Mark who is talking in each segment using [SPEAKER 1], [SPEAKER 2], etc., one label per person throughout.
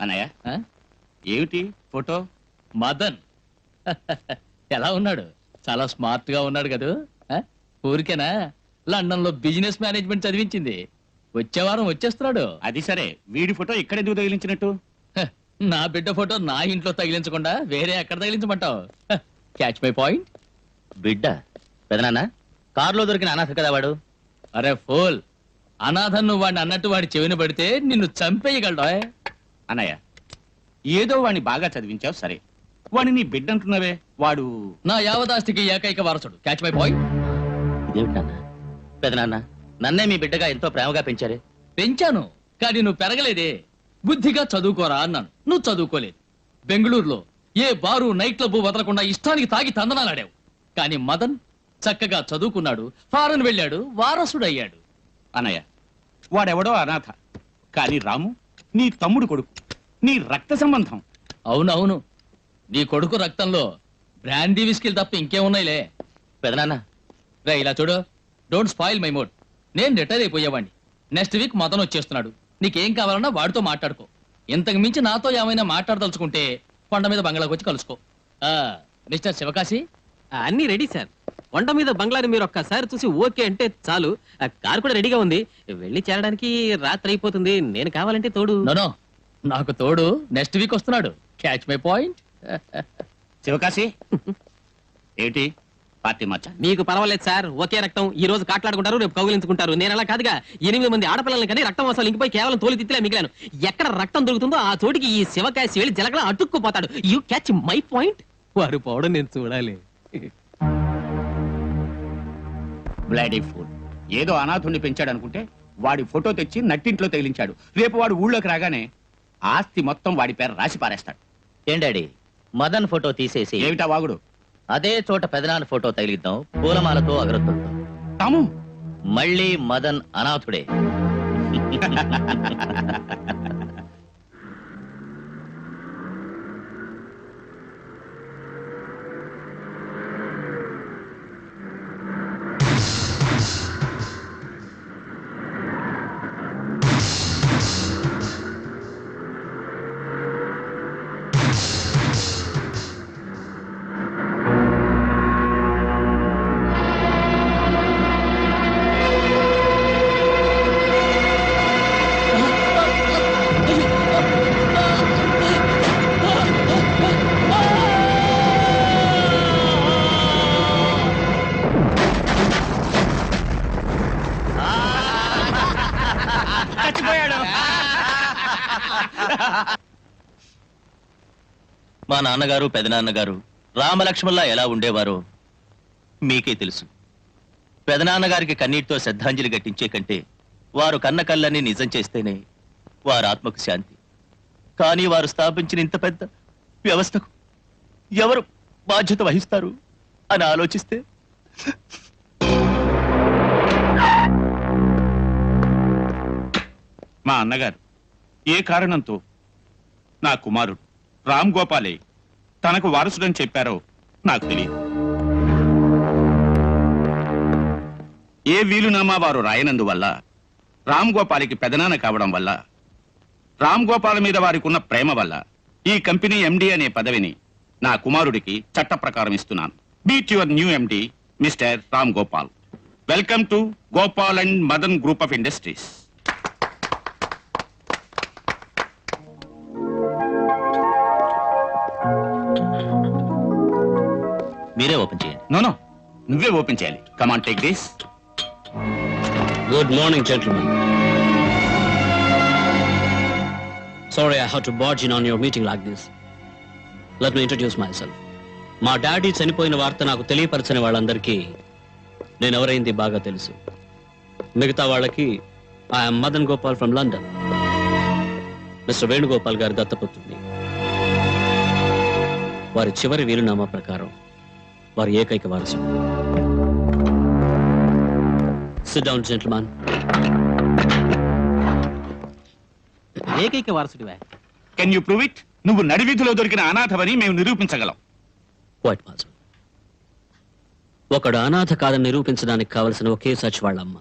[SPEAKER 1] అన్నయ్య? ఏమిటి? ఫోటో?
[SPEAKER 2] మదన్. ఎలా ఉన్నాడు? చాలా స్మార్ట్గా ఉన్నాడు కదూ? ఊరికేనా? లండన్లో బిజినెస్ మేనేజ్మెంట్ చదివించింది. వచ్చే వారం వచ్చేస్తున్నాడు.
[SPEAKER 1] అది సరే. వీడి ఫోటో ఇక్కడెందుకు తగిలించినట్టు?
[SPEAKER 2] హ, నా బిడ్డ ఫోటో నా ఇంట్లో తగిలించకుండా వేరే ఎక్కడ తగిలించమంటావు? క్యాచ్ మై పాయింట్
[SPEAKER 3] బిడ్డ? పెదనాన్న కారులో దొరికిన అనాథ కదా వాడు?
[SPEAKER 2] అరే ఫోల్ అనాథన్ నువ్వు వాడిని అన్నట్టు వాడి చెవిన పడితే నిన్ను చంపేయగలడా
[SPEAKER 1] అన్నయ్య ఏదో వాడిని బాగా చదివించావు సరే. వాడిని నీ బిడ్డ అంటున్నావే వాడు
[SPEAKER 2] నా యావదాస్తికి ఏకైక వారసుడు. క్యాచ్ మై పాయింట్
[SPEAKER 3] ఇదేమిటి నాన్న? పెదనాన్న నన్నే మీ బిడ్డగా ఎంతో ప్రేమగా పెంచారే?
[SPEAKER 2] పెంచాను కానీ నువ్వు పెరగలేదే. బుద్ధిగా చదువుకోరా అన్నాను. నువ్వు చదువుకోలేదు. బెంగళూరులో ఏ బారు నైట్ క్లబ్ వదలకుండా ఇష్టానికి తాగి తందనాలాడావు. కానీ మదన్ చక్కగా చదువుకున్నాడు ఫారెన్ వెళ్ళాడు వారసుడయ్యాడు.
[SPEAKER 1] అన్నయ్య వాడెవడో అనాథ. కానీ రాము నీ తమ్ముడు కొడుకు. నీ రక్త సంబంధం.
[SPEAKER 2] అవునవును. నీ కొడుకు రక్తంలో బ్రాందీ విస్కిల్ తప్ప ఇంకేమున్నాయిలే.
[SPEAKER 3] పెదనాన్న
[SPEAKER 2] రే ఇలా చూడు. Don't spoil my mood. నేను రిటైర్ అయిపోయేవాడిని నెక్స్ట్ వీక్ మదన్ వచ్చేస్తున్నాడు. నీకేం కావాలన్నా వాడితో మాట్లాడుకో. ఇంతకు మించి నాతో ఏమైనా మాట్లాడదలుచుకుంటే కొండ మీద బంగ్లాకి వచ్చి కలుసుకో. ఆ, మిస్టర్ శివకాశి?
[SPEAKER 4] అన్ని రెడీ సార్. కొండ మీద బంగ్లాని మీరు ఒక్కసారి చూసి ఓకే అంటే చాలు. ఆ కార్ కూడా రెడీగా ఉంది. వెళ్ళి చేరడానికి రాత్రి అయిపోతుంది. నేను కావాలంటే తోడు.
[SPEAKER 2] నోనో నాకు తోడు నెక్స్ట్ వీక్ వస్తున్నాడు. క్యాచ్ మై పాయింట్
[SPEAKER 1] శివకాశి ఏమిటి? పార్టీ మచ్చ
[SPEAKER 4] మీకు పర్వాలేదు సార్ ఒకే రక్తం. ఈ రోజు కాట్లాడుకుంటారు రేపు కౌగిలించుకుంటారు. నేను అలా కాదుగా. ఎనిమిది మంది ఆడపిల్లల్ని కానీ రక్తం వస్తాలు ఇంకిపోయి కేవలం తోలి తిత్తిలే మిగిలాను. ఎక్కడ రక్తం దొరుకుతుందో ఆ చోటికి ఈ శివకాశి వెళ్ళి జలగల అటుక్కుపోతాడు యూ క్యాచ్ మై పాయింట్ వారు పోవడం నేను చూడాలి.
[SPEAKER 1] బ్లాడీ ఫుడ్ ఏదో అనాథుణ్ణి పెంచాడు అనుకుంటే వాడి ఫోటో తెచ్చి నట్టింట్లో తగిలించాడు. రేపు వాడు ఊళ్ళోకి రాగానే ఆస్తి మొత్తం వాడి పేరు రాసి పారేస్తాడు.
[SPEAKER 3] ఏం డాడీ? మదన్ ఫోటో తీసేసి
[SPEAKER 1] ఏమిటా వాగుడు?
[SPEAKER 3] అదే చోట పెదనాన్న ఫోటో తగిలిద్దాం పూలమాలతో అగరొత్తులతో
[SPEAKER 1] తాము
[SPEAKER 3] మళ్ళీ మదన్ అనాథుడే. మా నాన్నగారు పెదనాన్నగారు రామలక్ష్మణ్లా ఎలా ఉండేవారో మీకే తెలుసు. పెదనాన్నగారికి కన్నీటితో శ్రద్ధాంజలి ఘటించే కంటే వారు కన్న కళ్ళని నిజం చేస్తేనే వారి ఆత్మకు శాంతి. కానీ వారు స్థాపించిన ఇంత పెద్ద వ్యవస్థకు ఎవరు బాధ్యత వహిస్తారు అని ఆలోచిస్తే?
[SPEAKER 1] మా అన్నగారు ఏ కారణంతో నా కుమారుడు రామ్ గోపాలే తనకు వారసుడని చెప్పారో నాకు తెలియదు. ఏ వీలునామా వారు రాయనందువల్ల రామ్ గోపాలికి పెదనాన్న కావడం వల్ల రామ్ గోపాల్ మీద వారికి ఉన్న ప్రేమ వల్ల ఈ కంపెనీ ఎండి అనే పదవిని నా కుమారుడికి చట్ట ప్రకారం ఇస్తున్నాను meet your new MD mister Ram Gopal. Welcome to Gopal and Madan group of industries
[SPEAKER 3] మీరే ఓపెన్ చేయండి.
[SPEAKER 1] No no. నువ్వే ఓపెన్ చేయాలి. Come on take this
[SPEAKER 5] Good morning, gentlemen. Sorry I had to barge in on your meeting like this. Let me introduce myself. మా daddy చనిపోయిన వార్త నాకు తెలియపరచని వాళ్ళందరికీ నేను ఎవరైంది బాగా తెలుసు. మిగతా వాళ్ళకి I'm Madan Gopal from London mister Venugopal గారి దత్తపుత్రుడిని. వారి చివరి వీలునామా ప్రకారం వారి ఏకైక వారసుడు సిట్ డౌన్ జెంట్ల్మాన్
[SPEAKER 4] ఏకైక వారసుడివా?
[SPEAKER 1] కెన్ యూ ప్రూవ్ ఇట్ నువ్వు నడివీధిలో దొరికిన అనాథవని మేము నిరూపించగలం.
[SPEAKER 5] క్వైట్ పాసిబుల్ ఒకడు అనాథ కాదని నిరూపించడానికి కావలసిన ఒకే సచ్ వాళ్ళమ్మ.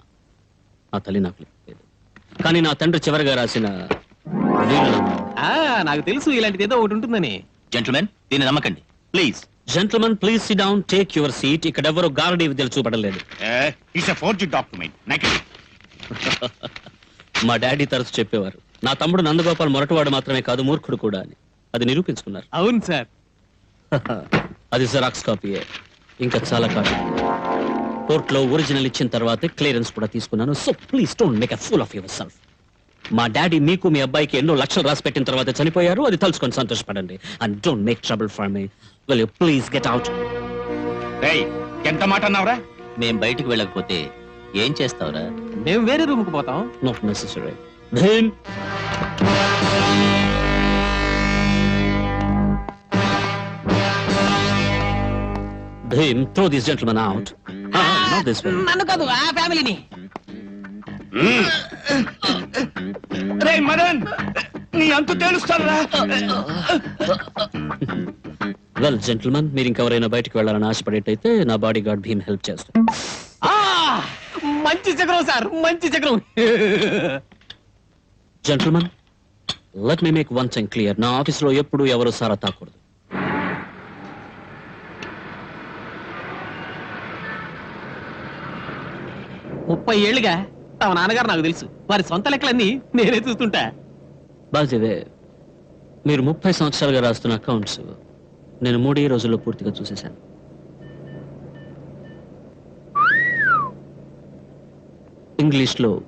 [SPEAKER 5] ఆ తల్లి నాకు లేదు. కానీ నా తండ్రి చివరిగా రాసిన వీలునామా.
[SPEAKER 4] ఆ నాకు తెలుసు ఇలాంటిది ఏదో ఒకటి ఉంటుందని.
[SPEAKER 3] జెంటల్మెన్ దీన్ని నమ్మకండి. Please
[SPEAKER 5] gentlemen please sit down take your seat ఇక్కడ ఎవరు గారడీ విద్యలు చూపడలేదు
[SPEAKER 1] ఇట్స్ ఫోర్జ్ డాక్యుమెంట్ నెగటివ్
[SPEAKER 5] మా డాడీ తరచు చెప్పేవారు. నా తమ్ముడు నందగోపాల్ మొరటివాడు మాత్రమే కాదు మూర్ఖుడు కూడా అని. అది నిరూపించుకున్నారు.
[SPEAKER 4] అవును సార్.
[SPEAKER 5] అది జెరాక్స్ కాపీయే ఇంకా చాలా కాపీ కోర్టులో ఒరిజినల్ ఇచ్చిన తర్వాతే క్లియరెన్స్ కూడా తీసుకున్నాను. So please don't make a fool of yourself మా డాడీ మీకు మీ అబ్బాయికి ఎన్నో లక్షలు రాసి పెట్టిన తర్వాత చనిపోయారు. అది తలుచుకొని సంతోషపడండి. And don't make trouble for me will you please get out
[SPEAKER 1] రేయ్ ఎంత మాట అన్నావురా?
[SPEAKER 3] మేం బయటికి వెళ్ళకపోతే ఏం చేస్తావురా?
[SPEAKER 4] మేము వేరే రూమ్కు పోతాం
[SPEAKER 5] not necessary Bheem Bheem throw this gentlemen out not this way
[SPEAKER 4] నన్ను కాదు ఆ ఫ్యామిలీని.
[SPEAKER 1] రే మదన్! నీ అంతు తేలుస్తానురా
[SPEAKER 5] వెల్ మీరు ఇంకెవరైనా బయటికి వెళ్ళాలని ఆశపడేటైతే నా బాడీ గార్డ్ భీమ్ హెల్ప్ చేస్తాను
[SPEAKER 4] మంచి చక్రం సార్ మంచి చక్రం
[SPEAKER 5] gentlemen let me make one thing clear నా ఆఫీస్లో ఎప్పుడు ఎవరు సారా తాకూడదు.
[SPEAKER 4] ముప్పై ఏళ్ళుగా? తమ నాన్నగారు నాకు తెలుసు. వారి సొంత లెక్కలన్నీ నేనే చూస్తుంటా.
[SPEAKER 5] బాధ్యదే మీరు ముప్పై సంవత్సరాలుగా రాస్తున్న అకౌంట్స్ నేను మూడే రోజుల్లో పూర్తిగా చూసేశాను. ఇంగ్లీష్లో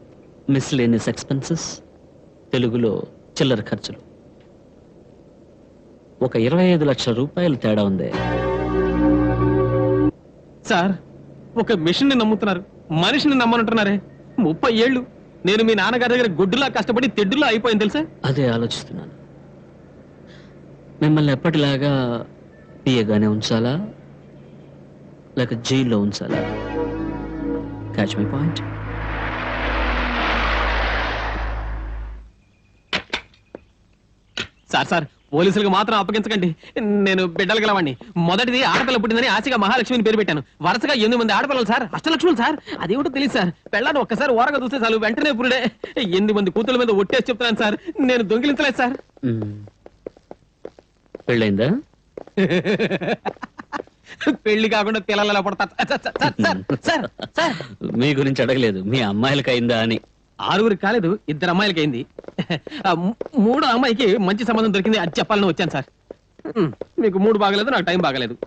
[SPEAKER 5] మిస్లేనియస్ ఎక్స్పెన్సెస్ తెలుగులో చిల్లర ఖర్చులు. ఒక ఇరవై ఐదు లక్షల రూపాయలు తేడా ఉంది.
[SPEAKER 4] సార్ ఒక మిషన్ని నమ్ముతున్నారు. మనిషిని నమ్మనంటున్నారే. ముప్పై ఏళ్ళు. నేను మీ నాన్నగారి దగ్గర గుడ్డులా కష్టపడి తెడ్డులా అయిపోయింది తెలుసా?
[SPEAKER 5] అదే ఆలోచిస్తున్నాను. మిమ్మల్ని ఎప్పటిలాగా పియగానే ఉంచాలా? లేక జైల్లో ఉంచాలా? Catch my point
[SPEAKER 4] sir sir పోలీసులకు మాత్రం అప్పగించకండి. నేను బిడ్డలు గలవాడిని మొదటిది ఆడపిల్ల పుట్టిందని ఆశగా మహాలక్ష్మిని పేరు పెట్టాను. వరుసగా ఎనిమిది మంది ఆడపిల్లలు సార్. అష్టలక్ష్ములు సార్. అదేమిటో తెలియదు సార్. పెళ్ళాన్ని ఒక్కసారి ఓరగా చూస్తే చాలు వెంటనే పురుడే. ఎనిమిది మంది కూతుల మీద ఒట్టేసి చెప్తున్నాను సార్. నేను దొంగిలించలేదు సార్.
[SPEAKER 5] పెళ్ళైందా?
[SPEAKER 4] పెళ్ళి కాకుండా పిల్లలు పడతా
[SPEAKER 5] మీ గురించి అడగలేదు. మీ అమ్మాయిలకి అయిందా అని.
[SPEAKER 4] ఆరుగురికి కాలేదు ఇద్దరు అమ్మాయిలకి అయింది ఆ మూ- మూడో అమ్మాయికి మంచి సంబంధం దొరికింది అది చెప్పాలని వచ్చాను సార్. మీకు మూడు బాగలేదు నాకు టైం బాగలేదు.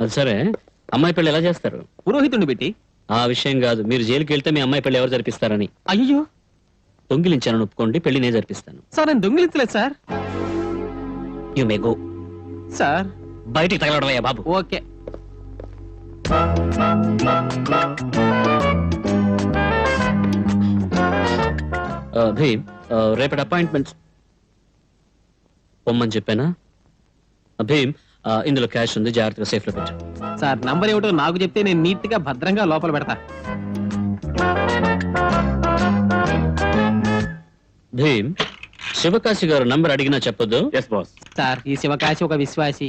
[SPEAKER 5] అది సరే. అమ్మాయి పెళ్ళి ఎలా చేస్తారు?
[SPEAKER 4] పురోహితుడిని పెట్టి.
[SPEAKER 5] ఆ విషయం కాదు. మీరు జైలుకి వెళ్తే మీ అమ్మాయి పెళ్ళి ఎవరు జరిపిస్తారని.
[SPEAKER 4] అయ్యో
[SPEAKER 5] దొంగిలించానని ఒప్పుకోండి పెళ్ళి నేను జరిపిస్తాను.
[SPEAKER 4] సార్ నేను దొంగిలించలేదు sir.
[SPEAKER 5] You may go
[SPEAKER 4] sir.
[SPEAKER 5] బయటికి తగలడవయ్యా బాబు.
[SPEAKER 4] ఓకే.
[SPEAKER 5] భీమ్ రేపటి అపాయింట్మెంట్స్. పొమ్మని చెప్పానా? భీమ్ ఇందులో క్యాష్ ఉంది జాగ్రత్తగా సేఫ్లో పెట్టు.
[SPEAKER 4] సార్ నంబర్ ఏమిటో నాకు చెప్తే నేను నీట్గా భద్రంగా లోపల పెడతా.
[SPEAKER 5] భీమ్ శివకాశి గారు నంబర్ అడిగినా చెప్పొద్దు?
[SPEAKER 1] ఎస్ బాస్
[SPEAKER 4] సార్ ఈ శివకాశి ఒక విశ్వాసి.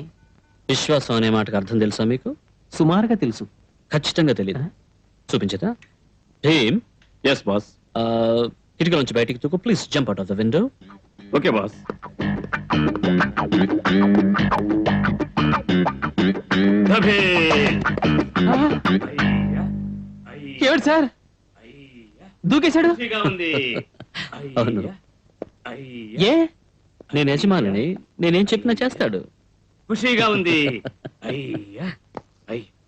[SPEAKER 5] విశ్వాసం అనే మాటకు అర్థం తెలుసా మీకు?
[SPEAKER 4] సుమారుగా తెలుసు.
[SPEAKER 5] ఖచ్చితంగా తెలియదు చూపించదా? భీమ్
[SPEAKER 1] ఎస్ బాస్
[SPEAKER 5] ఆ, కిటికీ నుంచి బయటికి తూకు. Please jump out of the window
[SPEAKER 1] okay boss
[SPEAKER 4] ఏమిటి సార్? దూకేశాడు?
[SPEAKER 5] అవును.
[SPEAKER 4] ఏ?
[SPEAKER 5] నేను యజమానిని. నేనేం చెప్పినా చేస్తాడు.
[SPEAKER 1] ఖుషీగా ఉంది.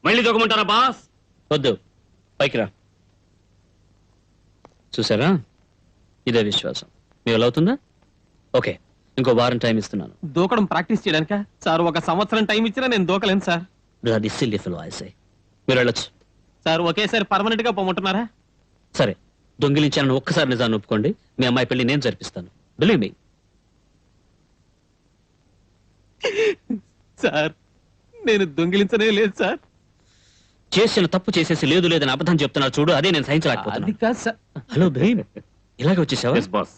[SPEAKER 1] మళ్ళీ దొక్కమంటారా బాస్?
[SPEAKER 5] వద్దు. పైకి రా. చూసారా? ఇదే విశ్వాసం. మీ అవుతుందా ఓకే ఇంకో వారం టైం ఇస్తున్నాను.
[SPEAKER 4] దూకడం ప్రాక్టీస్ చేయడానిక? సార్ ఒక సంవత్సరం టైం ఇచ్చినా నేను దూకలేను సార్.
[SPEAKER 5] అది సిల్లీ ఫిల్ వాయిస్ మీరు వెళ్ళొచ్చు.
[SPEAKER 4] సార్ ఒకేసారి పర్మనెంట్గా పొమ్మంటున్నారా?
[SPEAKER 5] సరే దొంగిలించాలని ఒక్కసారి నిజాన్ని ఒప్పుకోండి. మీ అమ్మాయి పెళ్ళి నేను జరిపిస్తాను. బిలీవ్ మీ
[SPEAKER 4] సార్ నేను దొంగిలించనే లేదు సార్.
[SPEAKER 5] చేసిన తప్పు చేసేసి లేదు లేదని అబద్ధం చెప్తున్నారు చూడు అదే నేను సహించలేకపోతున్నాను. హలో భీమ్ ఇలాగ వచ్చేసావా?
[SPEAKER 1] బాస్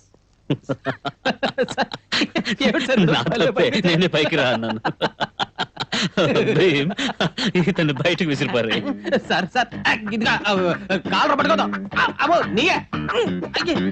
[SPEAKER 5] నేనే పైకి రా అన్నాను. భీమ్ ఇతన్ని బయటకు విసిరిపారే
[SPEAKER 4] సార్ సార్ కాలర పట్టుకోదాం. అమ్మో నీయే. అయ్యే.